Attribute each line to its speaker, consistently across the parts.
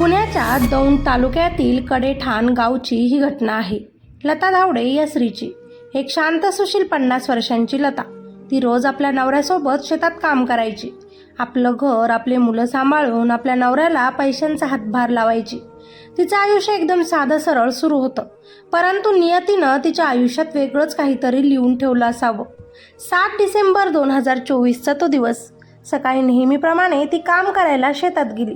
Speaker 1: पुण्याच्या दौंड तालुक्यातील कडेठाण गावची ही घटना आहे. लता धावडे या स्त्रीची. एक शांत सुशील पन्नास वर्षांची लता. ती रोज आपल्या नवऱ्यासोबत शेतात काम करायची. आपलं घर आपले मुलं सांभाळून आपल्या नवऱ्याला पैशांचा हातभार लावायची. तिचं आयुष्य एकदम साधं सरळ सुरू होतं. परंतु नियतीनं तिच्या आयुष्यात वेगळंच काहीतरी लिहून ठेवलं असावं. सात डिसेंबर दोन हजार चोवीसचा तो दिवस. सकाळी नेहमीप्रमाणे ती काम करायला शेतात गेली.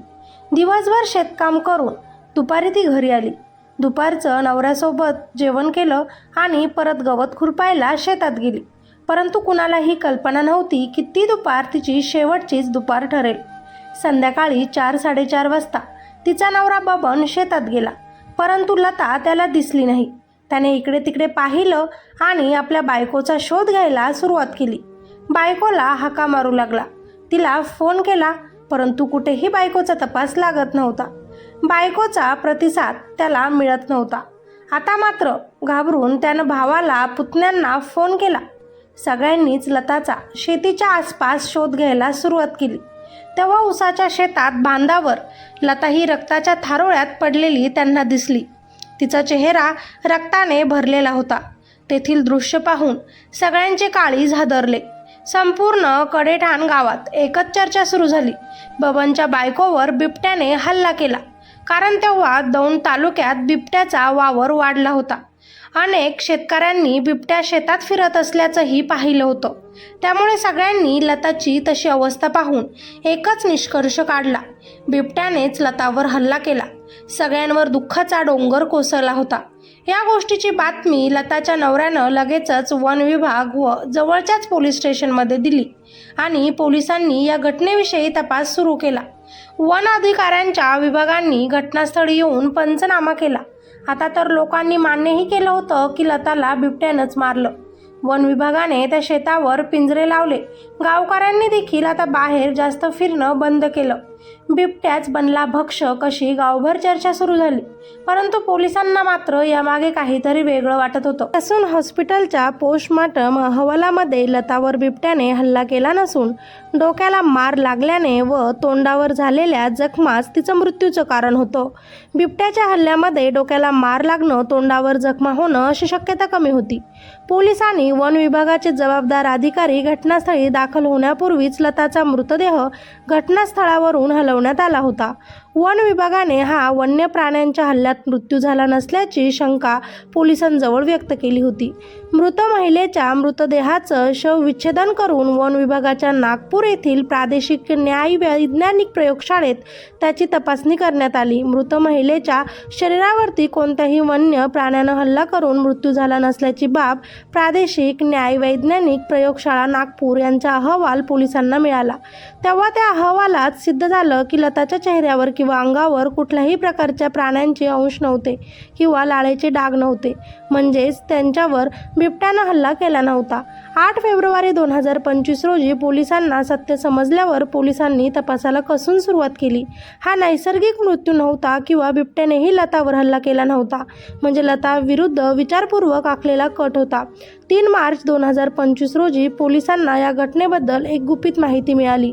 Speaker 1: दिवसभर शेतकाम करून दुपारी ती घरी आली. दुपारचं नवऱ्यासोबत जेवण केलं आणि परत गवत खुरपायला शेतात गेली. परंतु कुणालाही कल्पना नव्हती की ती दुपार तिची शेवटचीच दुपार ठरेल. संध्याकाळी चार साडेचार वाजता तिचा नवरा बबन शेतात गेला. परंतु लता त्याला दिसली नाही. त्याने इकडे तिकडे पाहिलं आणि आपल्या बायकोचा शोध घ्यायला सुरुवात केली. बायकोला हाका मारू लागला. तिला फोन केला परंतु कुठेही बायकोचा तपास लागत नव्हता. बायकोचा प्रतिसाद त्याला मिळत नव्हता. आता मात्र घाबरून त्यानं भावाला पुतण्यांना फोन केला. सगळ्यांनीच लताचा शेतीच्या आसपास शोध घ्यायला सुरुवात केली. तेव्हा उसाच्या शेतात बांधावर लता ही रक्ताच्या थारोळ्यात पडलेली त्यांना दिसली. तिचा चेहरा रक्ताने भरलेला होता. तेथील दृश्य पाहून सगळ्यांचे काळीज हादरले संपूर्ण कडेठाण गावात एकच चर्चा सुरू झाली. बबनच्या बायकोवर बिबट्याने हल्ला केला. कारण तेव्हा दौंड तालुक्यात बिबट्याचा वावर वाढला होता. अनेक शेतकऱ्यांनी बिबट्या शेतात फिरत असल्याचंही पाहिलं होतं. त्यामुळे सगळ्यांनी लताची तशी अवस्था पाहून एकच निष्कर्ष काढला. बिबट्यानेच लतावर हल्ला केला. सगळ्यांवर दुःखाचा डोंगर कोसळला होता. या गोष्टीची बातमी लताच्या नवऱ्यानं लगेचच वन विभाग व जवळच्याच पोलीस स्टेशनमध्ये दिली आणि पोलिसांनी या घटनेविषयी तपास सुरू केला. वन अधिकाऱ्यांच्या विभागांनी घटनास्थळी येऊन पंचनामा केला. आता तर लोकांनी मान्यही केलं होतं की लताला बिबट्यानंच मारलं. वन विभागाने त्या शेतावर पिंजरे लावले. गावकऱ्यांनी देखील आता बाहेर जास्त फिरणं बंद केलं. बिबट्याच बनला भक्षक अशी गावभर चर्चा सुरू झाली. परंतु पोलिसांना मात्र यामागे काहीतरी वेगळं वाटत होतं. असून हॉस्पिटलच्या पोस्टमार्टम अहवालामध्ये लतावर बिबट्याने हल्ला केला नसून डोक्याला मार लागल्याने व तोंडावर झालेल्या जखमास तिचं मृत्यूचं कारण होतं. बिबट्याच्या हल्ल्यामध्ये डोक्याला मार लागणं तोंडावर जखमा होणं अशी शक्यता कमी होती. पोलिसांनी वन विभागाचे जबाबदार अधिकारी घटनास्थळी दाखल होण्यापूर्वीच लताचा मृतदेह घटनास्थळावरून घालवण्यात आला होता. वन विभागाने हा वन्य प्राण्यांच्या हल्ल्यात मृत्यू झाला नसल्याची शंका पोलिसांजवळ व्यक्त केली होती. मृत महिलेच्या मृतदेहाचं शवविच्छेदन करून वन विभागाच्या नागपूर येथील प्रादेशिक न्याय वैज्ञानिक प्रयोगशाळेत त्याची तपासणी करण्यात आली. मृत महिलेच्या शरीरावरती कोणत्याही वन्य प्राण्यानं हल्ला करून मृत्यू झाला नसल्याची बाब प्रादेशिक न्याय वैज्ञानिक प्रयोगशाळा नागपूर यांचा अहवाल पोलिसांना मिळाला. तेव्हा त्या अहवालात सिद्ध झालं की लताच्या चेहऱ्यावर किंवा अंगावर कुठल्याही प्रकारच्या प्राण्यांचे अंश नव्हते किंवा लाळेचे डाग नव्हते. म्हणजेच त्यांच्यावर बिबट्यानं हल्ला केला नव्हता. आठ फेब्रुवारी दोन हजार पंचवीस रोजी पोलिसांना सत्य समजल्यावर पोलिसांनी तपासाला कसून सुरुवात केली. हा नैसर्गिक मृत्यू नव्हता किंवा बिबट्यानेही लतावर हल्ला केला नव्हता. म्हणजे लता विरुद्ध विचारपूर्वक आखलेला कट होता. तीन मार्च दोन हजार पंचवीस रोजी पोलिसांना या घटनेबद्दल एक गुपित माहिती मिळाली.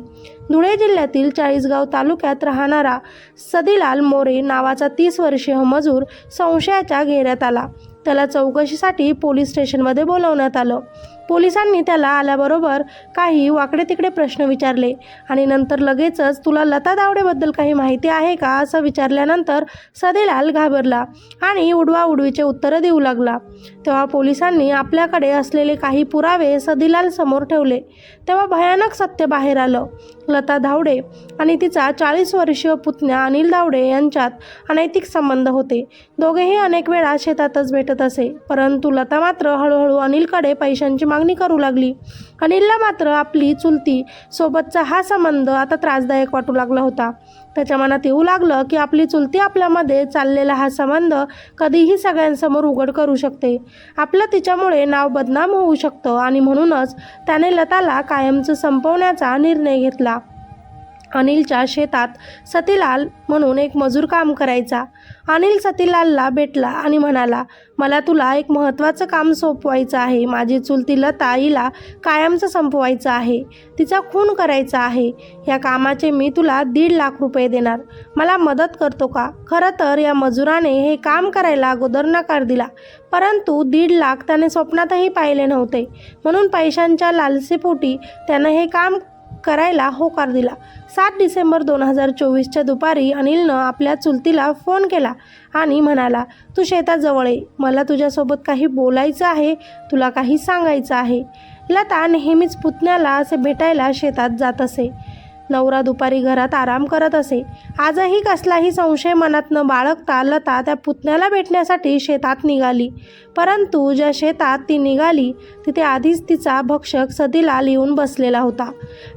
Speaker 1: धुळे जिल्ह्यातील चाळीसगाव तालुक्यात राहणारा सदीलाल मोरे नावाचा तीस वर्षीय मजूर संशयाच्या घेऱ्यात आला. त्याला चौकशीसाठी पोलीस स्टेशनमध्ये बोलवण्यात आलं. पोलिसांनी त्याला आल्याबरोबर काही वाकडे तिकडे प्रश्न विचारले आणि नंतर लगेचच तुला लता दावडेबद्दल काही माहिती आहे का? असं विचारल्यानंतर सदेलाल घाबरला आणि उडवा उडवीचे उत्तरं देऊ लागला. तेव्हा पोलिसांनी आपल्याकडे असलेले काही पुरावे सदिलाल समोर ठेवले. तेव्हा भयानक सत्य बाहेर आलं. लता धावडे आणि तिचा चाळीस वर्षीय पुतण्या अनिल धावडे यांच्यात अनैतिक संबंध होते. दोघेही अनेक वेळा शेतातच भेटत असे. परंतु लता मात्र हळूहळू अनिलकडे पैशांची मागणी करू लागली. अनिलला मात्र आपली चुलती सोबतचा हा संबंध आता त्रासदायक वाटू लागला होता. त्याच्या मनात येऊ लागलं की आपली चुलती आपल्यामध्ये चाललेला हा संबंध कधीही सगळ्यांसमोर उघड करू शकते. आपलं तिच्यामुळे नाव बदनाम होऊ शकतं आणि म्हणूनच त्याने लताला कायमचं संपवण्याचा निर्णय घेतला. अनिलच्या शेतात सतीलाल म्हणून एक मजूर काम करायचा. अनिल सतीलालला भेटला आणि म्हणाला मला तुला एक महत्त्वाचं काम सोपवायचं आहे. माझी चुलती लता हिला कायमचं संपवायचं आहे. तिचा खून करायचा आहे. या कामाचे मी तुला दीड लाख रुपये देणार. मला मदत करतो का? खरं तर या मजुराने हे काम करायला अगोदर नकार दिला. परंतु दीड लाख त्याने स्वप्नातही पाहिले नव्हते. म्हणून पैशांच्या लालसेपोटी त्यानं हे काम करायला होकार दिला. सात डिसेंबर दोन हजार चोवीसच्या दुपारी अनिलनं आपल्या चुलतीला फोन केला आणि म्हणाला तू शेताजवळ ये. मला तुझ्यासोबत काही बोलायचं आहे तुला काही सांगायचं आहे. लता नेहमीच पुतण्याला असे भेटायला शेतात जात असे. नवरा दुपारी घरात आराम करत असे. आजही कसलाही संशय मनात न बाळगता लता त्या पुतण्याला भेटण्यासाठी शेतात निघाली. परंतु ज्या शेतात ती निघाली तिथे आधीच तिचा भक्षक सतीलाल येऊन बसलेला होता.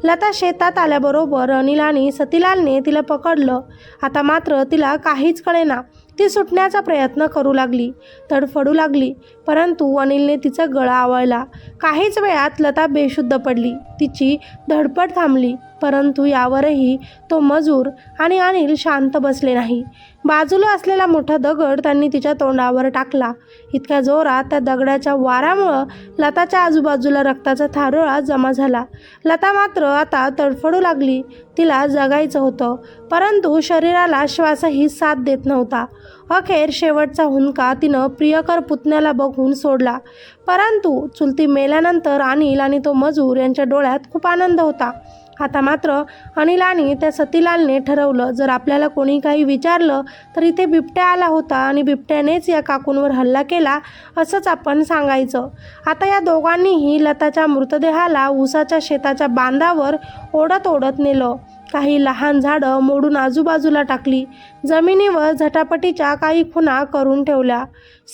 Speaker 1: लता शेतात आल्याबरोबर अनिल आणि सतीलालने तिला पकडलं. आता मात्र तिला काहीच कळेना. ती सुटण्याचा प्रयत्न करू लागली तडफडू लागली. परंतु अनिलने तिचा गळा आवळला. काहीच वेळात लता बेशुद्ध पडली. तिची धडपड थांबली परंतु यावरही तो मजूर आणि अनिल शांत बसले नाही. बाजूला असलेला मोठा दगड त्यांनी तिच्या तोंडावर टाकला. इतक्या जोरात त्या दगडाच्या वारामुळं लताच्या आजूबाजूला रक्ताचा थारोळा जमा झाला. लता मात्र आता तडफडू लागली. तिला जगायचं होतं परंतु शरीराला श्वासही साथ देत नव्हता. अखेर शेवटचा हुंका तिनं प्रियकर पुतण्याला बघून सोडला. परंतु चुलती मेल्यानंतर अनिल आणि तो मजूर यांच्या डोळ्यात खूप आनंद होता. आता मात्र अनिल आणि त्या सतीलालने ठरवलं जर आपल्याला कोणी काही विचारलं तर इथे बिबट्या आला होता आणि बिबट्यानेच या काकूंवर हल्ला केला असंच आपण सांगायचं. आता या दोघांनीही लताच्या मृतदेहाला ऊसाच्या शेताच्या बांधावर ओढत ओढत नेलं. काही लहान झाडं मोडून आजूबाजूला टाकली. जमिनीवर झटापटीच्या काही खुणा करून ठेवल्या.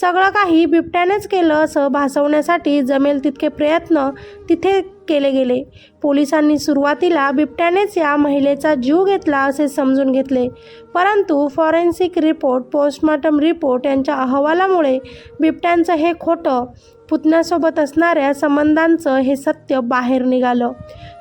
Speaker 1: सगळं काही बिबट्यानेच केलं असं भासवण्यासाठी जमेल तितके प्रयत्न तिथे केले गेले. पोलिसांनी सुरुवातीला बिबट्यानेच या महिलेचा जीव घेतला असे समजून घेतले. परंतु फॉरेन्सिक रिपोर्ट पोस्टमॉर्टम रिपोर्ट यांच्या अहवालामुळे बिबट्यांचं हे खोटं पुतण्यासोबत असणाऱ्या संबंधांचं हे सत्य बाहेर निघालं.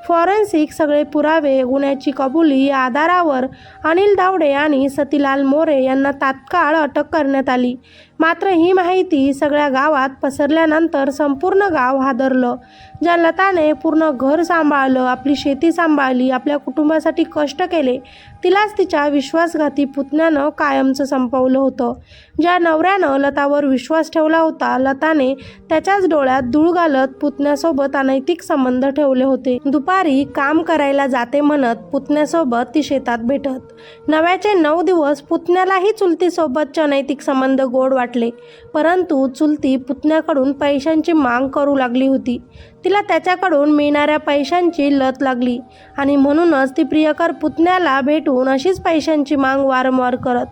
Speaker 1: फॉरेन्सिक सगळे पुरावे गुन्ह्याची कबुली या आधारावर अनिल दावडे आणि सतीलाल मोरे यांना तात्काळ अटक करण्यात आली. मात्र ही माहिती सगळ्या गावात पसरल्यानंतर संपूर्ण गाव हादरलं. ज्या लताने पूर्ण घर सांभाळलं आपली शेती सांभाळली आपल्या कुटुंबासाठी कष्ट केले तिलाच तिच्या विश्वासघाती पुतण्यानं कायमचं संपवलं होतं. ज्या नवऱ्यानं लतावर विश्वास ठेवला होता लताने त्याच्याच डोळ्यात धूळ घालत पुतण्यासोबत अनैतिक संबंध ठेवले होते. दुपारी काम करायला जाते म्हणत पुतण्यासोबत ती शेतात भेटत. नव्याचे नऊ दिवस पुतण्यालाही चुलतीसोबतचे अनैतिक संबंध गोड वाटले. परंतु चुलती पुतण्याकडून पैशांची मांग करू लागली होती. तिला त्याच्याकडून मिळणाऱ्या पैशांची लत लागली आणि म्हणूनच ती प्रियकर पुतण्याला भेटून अशीच पैशांची माग वारंवार करत.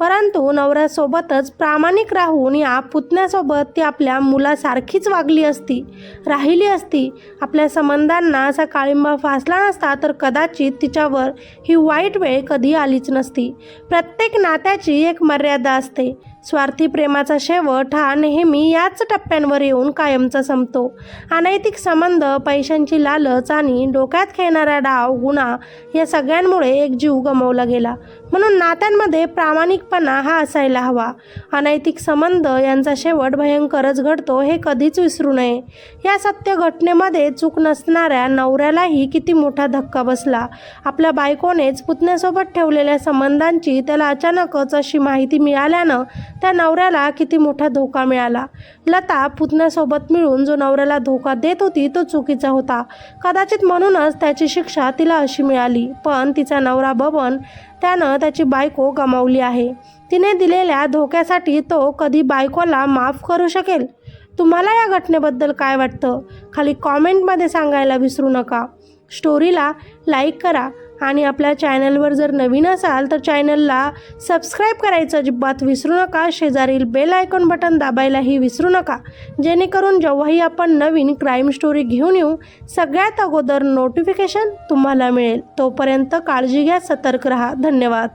Speaker 1: परंतु नवऱ्यासोबतच प्रामाणिक राहून या पुतण्यासोबत ती आपल्या मुलासारखीच वागली असती राहिली असती. आपल्या संबंधांना असा काळिंबा फासला नसता तर कदाचित तिच्यावर ही वाईट वेळ कधी आलीच नसती. प्रत्येक नात्याची एक मर्यादा असते. स्वार्थी प्रेमाचा शेवट हा नेहमी याच टप्प्यांवर येऊन कायमचा संपतो. अनैतिक संबंध पैशांची लालच आणि डोक्यात खेळणारा डाव गुन्हा या सगळ्यांमुळे एक जीव गमावला गेला. म्हणून नात्यांमध्ये प्रामाणिकपणा हा असायला हवा. अनैतिक संबंध यांचा शेवट भयंकरच घडतो हे कधीच विसरू नये. या सत्य घटनेमध्ये चूक नसणाऱ्या नवऱ्यालाही किती मोठा धक्का बसला. आपल्या बायकोनेच पुतण्यासोबत ठेवलेल्या संबंधांची त्याला अचानकच अशी माहिती मिळाल्यानं त्या नवऱ्याला किती मोठा धोका मिळाला. लता पुतण्यासोबत मिळून जो नवऱ्याला धोका देत होती तो चुकीचा होता. कदाचित म्हणूनच त्याची शिक्षा तिला अशी मिळाली पण तिचा नवरा बबन त्यानं त्याची बायको गमावली आहे. तिने दिलेल्या धोक्यासाठी तो कधी बायकोला माफ करू शकेल? तुम्हाला या घटनेबद्दल काय वाटतं? खाली कॉमेंटमध्ये सांगायला विसरू नका. स्टोरीला लाईक करा. आणि आपल्या चॅनलवर जर नवीन असाल तर चॅनलला सबस्क्राईब करायचं अजिबात विसरू नका. शेजारील बेल आयकॉन बटन दाबायलाही विसरू नका. जेणेकरून जेव्हाही आपण नवीन क्राईम स्टोरी घेऊन येऊ सगळ्यात अगोदर नोटिफिकेशन तुम्हाला मिळेल. तोपर्यंत काळजी घ्या सतर्क राहा. धन्यवाद.